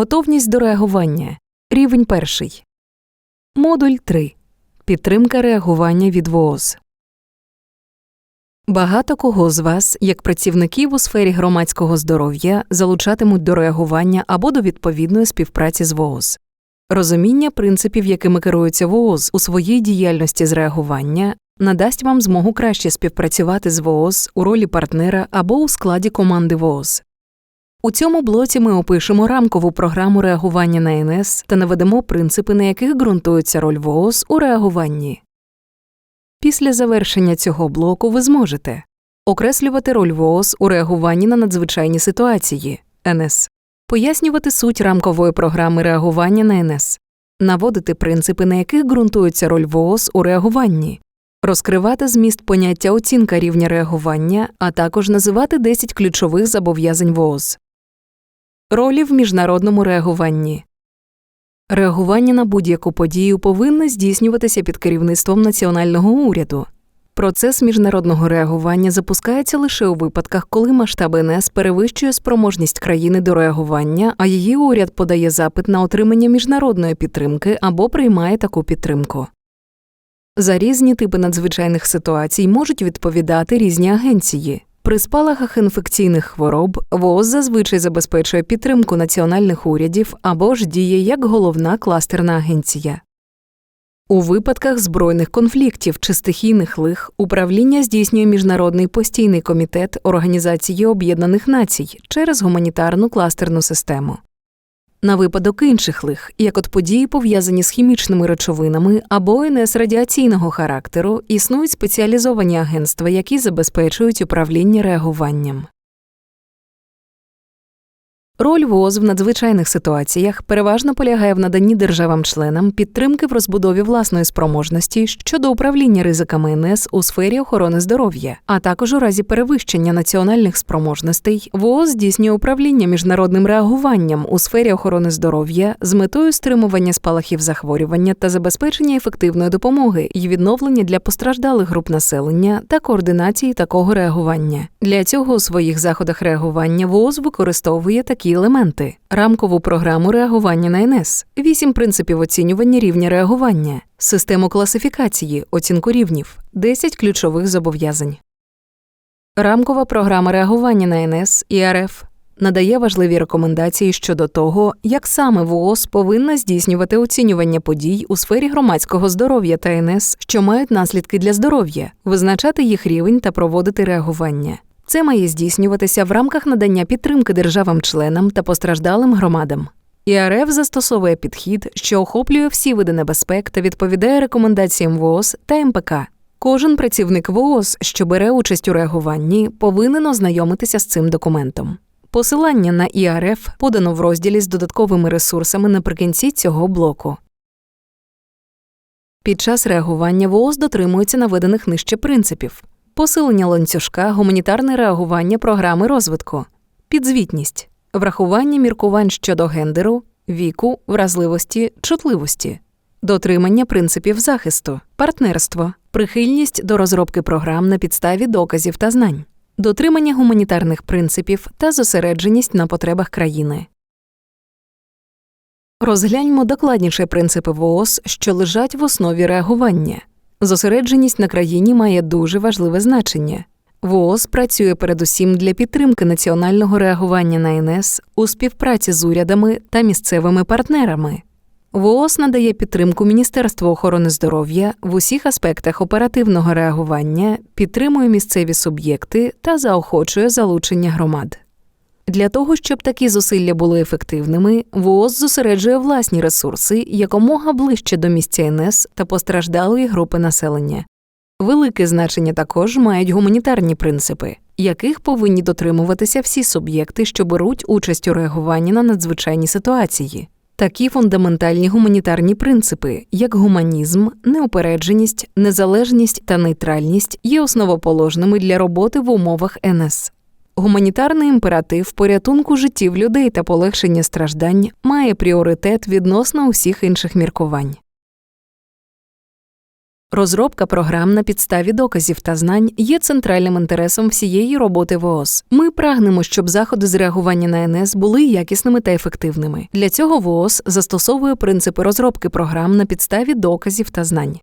Готовність до реагування. Рівень перший. Модуль 3. Підтримка реагування від ВООЗ. Багато кого з вас, як працівників у сфері громадського здоров'я, залучатимуть до реагування або до відповідної співпраці з ВООЗ. Розуміння принципів, якими керується ВООЗ у своїй діяльності з реагування, надасть вам змогу краще співпрацювати з ВООЗ у ролі партнера або у складі команди ВООЗ. У цьому блоці ми опишемо рамкову програму реагування на НС та наведемо принципи, на яких ґрунтується роль ВООЗ у реагуванні. Після завершення цього блоку ви зможете окреслювати роль ВООЗ у реагуванні на надзвичайні ситуації НС, пояснювати суть рамкової програми реагування на НС, наводити принципи, на яких ґрунтується роль ВООЗ у реагуванні, розкривати зміст поняття оцінка рівня реагування, а також називати 10 ключових зобов'язань ВООЗ. Ролі в міжнародному реагуванні. Реагування на будь-яку подію повинне здійснюватися під керівництвом національного уряду. Процес міжнародного реагування запускається лише у випадках, коли масштаб НС перевищує спроможність країни до реагування, а її уряд подає запит на отримання міжнародної підтримки або приймає таку підтримку. За різні типи надзвичайних ситуацій можуть відповідати різні агенції. При спалахах інфекційних хвороб ВООЗ зазвичай забезпечує підтримку національних урядів або ж діє як головна кластерна агенція. У випадках збройних конфліктів чи стихійних лих управління здійснює міжнародний постійний комітет Організації Об'єднаних Націй через гуманітарну кластерну систему. На випадок інших лих, як от події, пов'язані з хімічними речовинами або НС радіаційного характеру, існують спеціалізовані агентства, які забезпечують управління реагуванням. Роль ВОЗ в надзвичайних ситуаціях переважно полягає в наданні державам-членам підтримки в розбудові власної спроможності щодо управління ризиками НС у сфері охорони здоров'я, а також у разі перевищення національних спроможностей ВООЗ здійснює управління міжнародним реагуванням у сфері охорони здоров'я з метою стримування спалахів захворювання та забезпечення ефективної допомоги і відновлення для постраждалих груп населення та координації такого реагування. Для цього у своїх заходах реагування ВООЗ використовує такі елементи: рамкову програму реагування на НС, вісім принципів оцінювання рівня реагування, систему класифікації, оцінку рівнів, 10 ключових зобов'язань. Рамкова програма реагування на НС ІРФ надає важливі рекомендації щодо того, як саме ВООЗ повинна здійснювати оцінювання подій у сфері громадського здоров'я та НС, що мають наслідки для здоров'я, визначати їх рівень та проводити реагування. Це має здійснюватися в рамках надання підтримки державам-членам та постраждалим громадам. ІРФ застосовує підхід, що охоплює всі види небезпек та відповідає рекомендаціям ВООЗ та МПК. Кожен працівник ВООЗ, що бере участь у реагуванні, повинен ознайомитися з цим документом. Посилання на ІРФ подано в розділі з додатковими ресурсами наприкінці цього блоку. Під час реагування ВООЗ дотримується наведених нижче принципів посилення ланцюжка, гуманітарне реагування програми розвитку, підзвітність, врахування міркувань щодо гендеру, віку, вразливості, чутливості, дотримання принципів захисту, партнерство, прихильність до розробки програм на підставі доказів та знань, дотримання гуманітарних принципів та зосередженість на потребах країни. Розгляньмо докладніше принципи ВООЗ, що лежать в основі реагування. Зосередженість на країні має дуже важливе значення. ВООЗ працює передусім для підтримки національного реагування на НС у співпраці з урядами та місцевими партнерами. ВООЗ надає підтримку Міністерству охорони здоров'я в усіх аспектах оперативного реагування, підтримує місцеві суб'єкти та заохочує залучення громад. Для того, щоб такі зусилля були ефективними, ВООЗ зосереджує власні ресурси якомога ближче до місця НС та постраждалої групи населення. Велике значення також мають гуманітарні принципи, яких повинні дотримуватися всі суб'єкти, що беруть участь у реагуванні на надзвичайні ситуації. Такі фундаментальні гуманітарні принципи, як гуманізм, неупередженість, незалежність та нейтральність, є основоположними для роботи в умовах НС. Гуманітарний імператив порятунку життів людей та полегшення страждань має пріоритет відносно усіх інших міркувань. Розробка програм на підставі доказів та знань є центральним інтересом всієї роботи ВООЗ. Ми прагнемо, щоб заходи з реагування на НС були якісними та ефективними. Для цього ВООЗ застосовує принципи розробки програм на підставі доказів та знань.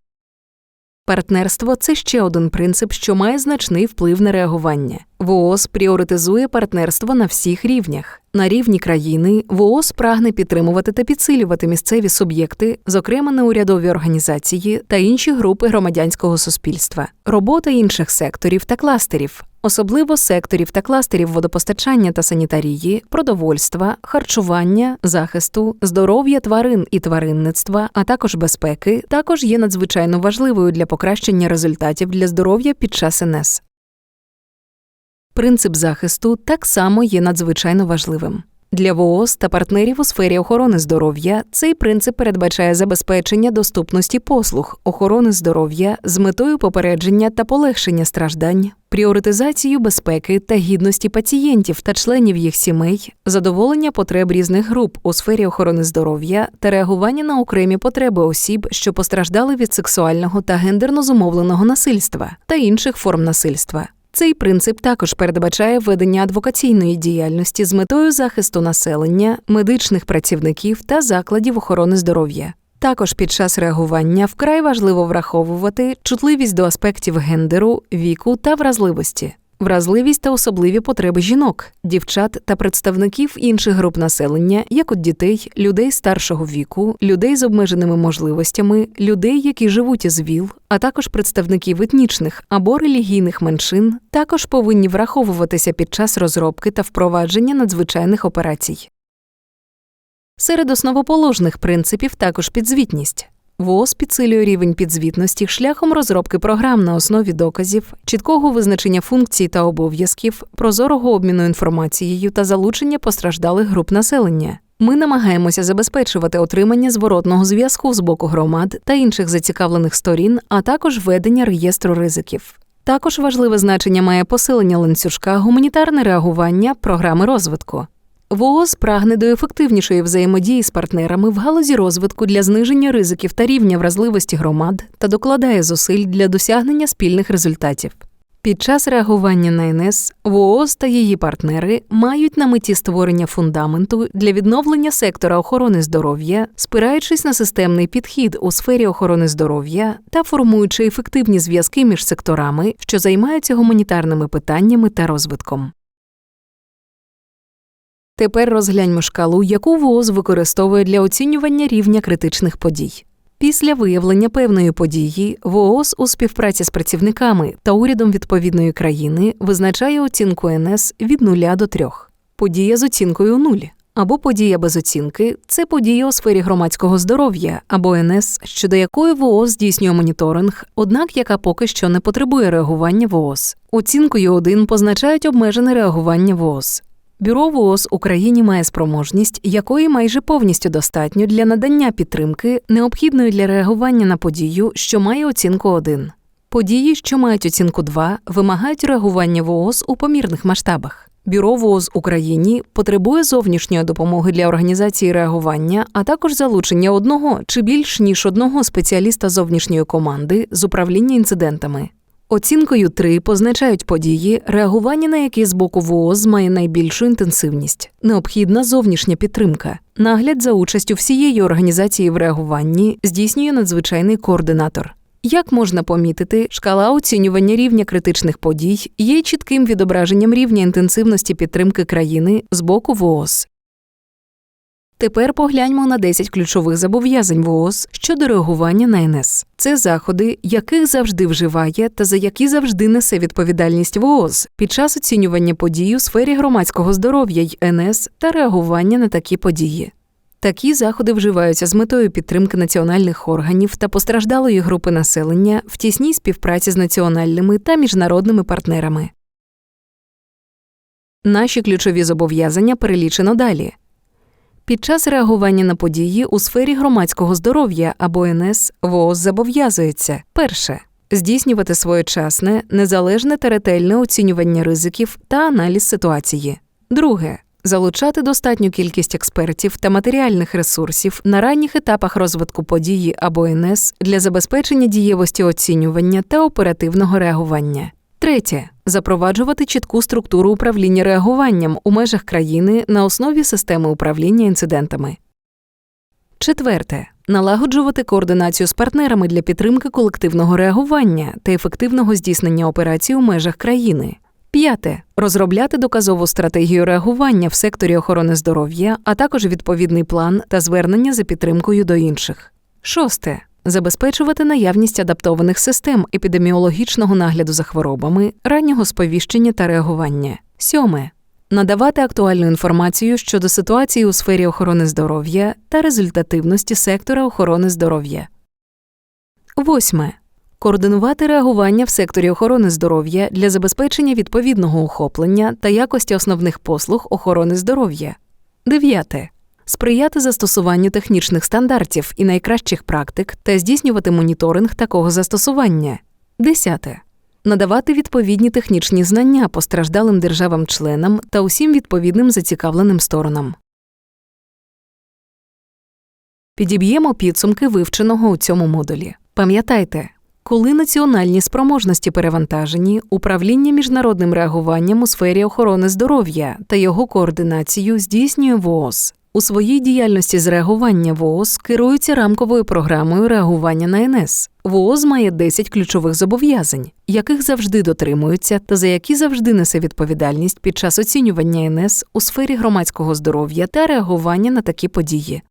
Партнерство це ще один принцип, що має значний вплив на реагування. ВООЗ пріоритизує партнерство на всіх рівнях. На рівні країни ВООЗ прагне підтримувати та підсилювати місцеві суб'єкти, зокрема неурядові організації та інші групи громадянського суспільства, робота інших секторів та кластерів, особливо секторів та кластерів водопостачання та санітарії, продовольства, харчування, захисту, здоров'я тварин і тваринництва, а також безпеки, також є надзвичайно важливою для покращення результатів для здоров'я під час НС. Принцип захисту так само є надзвичайно важливим. Для ВООЗ та партнерів у сфері охорони здоров'я цей принцип передбачає забезпечення доступності послуг охорони здоров'я з метою попередження та полегшення страждань, пріоритизацію безпеки та гідності пацієнтів та членів їх сімей, задоволення потреб різних груп у сфері охорони здоров'я та реагування на окремі потреби осіб, що постраждали від сексуального та гендерно зумовленого насильства та інших форм насильства. Цей принцип також передбачає ведення адвокаційної діяльності з метою захисту населення, медичних працівників та закладів охорони здоров'я. Також під час реагування вкрай важливо враховувати чутливість до аспектів гендеру, віку та вразливості вразливість та особливі потреби жінок, дівчат та представників інших груп населення, як от дітей, людей старшого віку, людей з обмеженими можливостями, людей, які живуть із ВІЛ, а також представників етнічних або релігійних меншин, також повинні враховуватися під час розробки та впровадження надзвичайних операцій. Серед основоположних принципів також підзвітність. ВООЗ підсилює рівень підзвітності шляхом розробки програм на основі доказів, чіткого визначення функцій та обов'язків, прозорого обміну інформацією та залучення постраждалих груп населення. Ми намагаємося забезпечувати отримання зворотного зв'язку з боку громад та інших зацікавлених сторін, а також ведення реєстру ризиків. Також важливе значення має посилення ланцюжка, гуманітарне реагування, програми розвитку. ВООЗ прагне до ефективнішої взаємодії з партнерами в галузі розвитку для зниження ризиків та рівня вразливості громад та докладає зусиль для досягнення спільних результатів. Під час реагування на НС ВООЗ та її партнери мають на меті створення фундаменту для відновлення сектора охорони здоров'я, спираючись на системний підхід у сфері охорони здоров'я та формуючи ефективні зв'язки між секторами, що займаються гуманітарними питаннями та розвитком. Тепер розгляньмо шкалу, яку ВООЗ використовує для оцінювання рівня критичних подій. Після виявлення певної події ВООЗ у співпраці з працівниками та урядом відповідної країни визначає оцінку НС від 0 до 3. Подія з оцінкою 0 або подія без оцінки це подія у сфері громадського здоров'я або НС, щодо якої ВООЗ здійснює моніторинг, однак яка поки що не потребує реагування ВООЗ. Оцінкою 1 позначають обмежене реагування ВООЗ. Бюро ВООЗ Україні має спроможність, якої майже повністю достатньо для надання підтримки, необхідної для реагування на подію, що має оцінку 1. Події, що мають оцінку 2, вимагають реагування ВООЗ у помірних масштабах. Бюро ВООЗ Україні потребує зовнішньої допомоги для організації реагування, а також залучення одного чи більш ніж одного спеціаліста зовнішньої команди з управління інцидентами. Оцінкою 3 позначають події, реагування на які з боку ВООЗ має найбільшу інтенсивність, необхідна зовнішня підтримка. Нагляд за участю всієї організації в реагуванні здійснює надзвичайний координатор. Як можна помітити, шкала оцінювання рівня критичних подій є чітким відображенням рівня інтенсивності підтримки країни з боку ВООЗ. Тепер погляньмо на 10 ключових зобов'язань ВООЗ щодо реагування на НС. Це заходи, яких завжди вживає та за які завжди несе відповідальність ВООЗ під час оцінювання подій у сфері громадського здоров'я й НС та реагування на такі події. Такі заходи вживаються з метою підтримки національних органів та постраждалої групи населення в тісній співпраці з національними та міжнародними партнерами. Наші ключові зобов'язання перелічено далі. Під час реагування на події у сфері громадського здоров'я або НС ВООЗ зобов'язується перше здійснювати своєчасне, незалежне та ретельне оцінювання ризиків та аналіз ситуації. Друге залучати достатню кількість експертів та матеріальних ресурсів на ранніх етапах розвитку події або НС для забезпечення дієвості оцінювання та оперативного реагування. Третє запроваджувати чітку структуру управління реагуванням у межах країни на основі системи управління інцидентами. Четверте налагоджувати координацію з партнерами для підтримки колективного реагування та ефективного здійснення операцій у межах країни. П'яте розробляти доказову стратегію реагування в секторі охорони здоров'я, а також відповідний план та звернення за підтримкою до інших. Шосте забезпечувати наявність адаптованих систем епідеміологічного нагляду за хворобами, раннього сповіщення та реагування. Сьоме надавати актуальну інформацію щодо ситуації у сфері охорони здоров'я та результативності сектора охорони здоров'я. Восьме координувати реагування в секторі охорони здоров'я для забезпечення відповідного охоплення та якості основних послуг охорони здоров'я. Дев'яте сприяти застосуванню технічних стандартів і найкращих практик та здійснювати моніторинг такого застосування. Десяте надавати відповідні технічні знання постраждалим державам-членам та усім відповідним зацікавленим сторонам. Підіб'ємо підсумки вивченого у цьому модулі. Пам'ятайте, коли національні спроможності перевантажені, управління міжнародним реагуванням у сфері охорони здоров'я та його координацію здійснює ВООЗ. У своїй діяльності з реагування ВООЗ керується рамковою програмою реагування на НС. ВООЗ має 10 ключових зобов'язань, яких завжди дотримуються та за які завжди несе відповідальність під час оцінювання НС у сфері громадського здоров'я та реагування на такі події.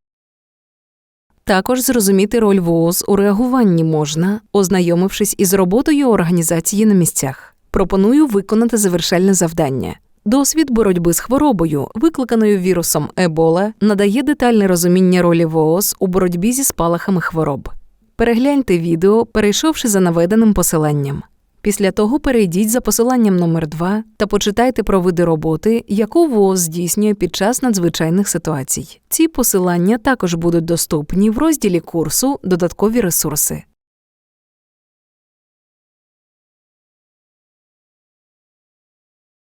Також зрозуміти роль ВООЗ у реагуванні можна, ознайомившись із роботою організації на місцях. Пропоную виконати завершальне завдання. Досвід боротьби з хворобою, викликаною вірусом Ебола, надає детальне розуміння ролі ВООЗ у боротьбі зі спалахами хвороб. Перегляньте відео, перейшовши за наведеним посиланням. Після того перейдіть за посиланням номер 2 та почитайте про види роботи, яку ВООЗ здійснює під час надзвичайних ситуацій. Ці посилання також будуть доступні в розділі курсу Додаткові ресурси.